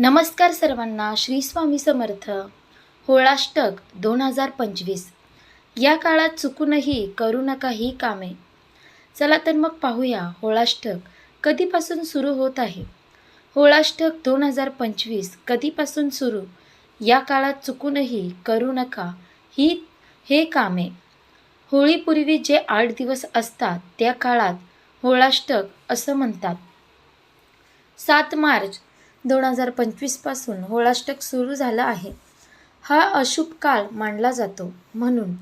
नमस्कार सर्वांना श्री स्वामी समर्थ. होळाष्टक दोन हजार पंचवीस. या काळात चुकूनही करू नका ही कामे. चला तर मग पाहूया होळाष्टक कधीपासून सुरू होत आहे. होळाष्टक दोन हजार पंचवीस कधीपासून सुरू? या काळात चुकूनही करू नका ही हे कामे. होळीपूर्वी जे आठ दिवस असतात त्या काळात होळाष्टक असं म्हणतात. सात मार्च दोन हजार पंचवीसपासून होळाष्टक सुरू झाला आहे. हा अशुभ काळ मानला जातो. म्हणून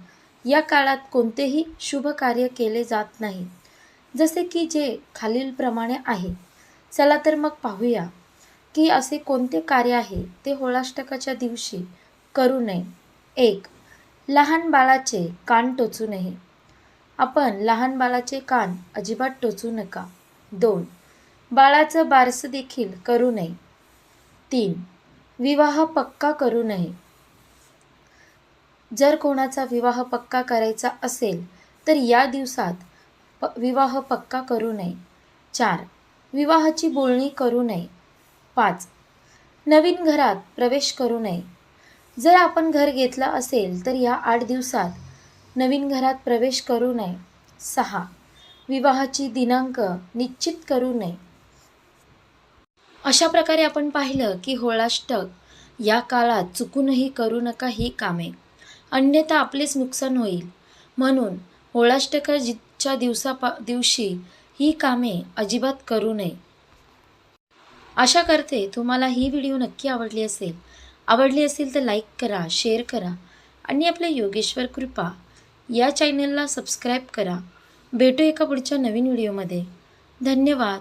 या काळात कोणतेही शुभ कार्य केले जात नाही. जसे की जे खालीलप्रमाणे आहे. चला तर मग पाहूया की असे कोणते कार्य आहे ते होळाष्टकाच्या दिवशी करू नये. एक लहान बाळाचे कान टोचू नये. आपण लहान बाळाचे कान अजिबात टोचू नका. दोन बाळाचं बारसं देखील करू नये. तीन. विवाह पक्का करू नये. जर कोणाचा विवाह पक्का करायचा असेल तर या दिवसात प विवाह पक्का करू नये. चार. विवाहाची बोलणी करू नये. पाच. नवीन घरात प्रवेश करू नये. जर आपण घर घेतलं असेल तर या आठ दिवसात नवीन घरात प्रवेश करू नये. सहा. विवाहाची दिनांक निश्चित करू नये. अशा प्रकारे आपण पाहिलं की होळाष्टक या काळात चुकूनही करू नका ही कामे. अन्यथा आपलेच नुकसान होईल. म्हणून होळाष्टकाच्या दिवसापा दिवशी ही कामे अजिबात करू नये. आशा करते तुम्हाला ही व्हिडिओ नक्की आवडली असेल. आवडली असेल तर लाईक करा शेअर करा आणि आपल्या योगेश्वर कृपा या चॅनलला सबस्क्राईब करा. भेटू एका पुढच्या नवीन व्हिडिओमध्ये. धन्यवाद.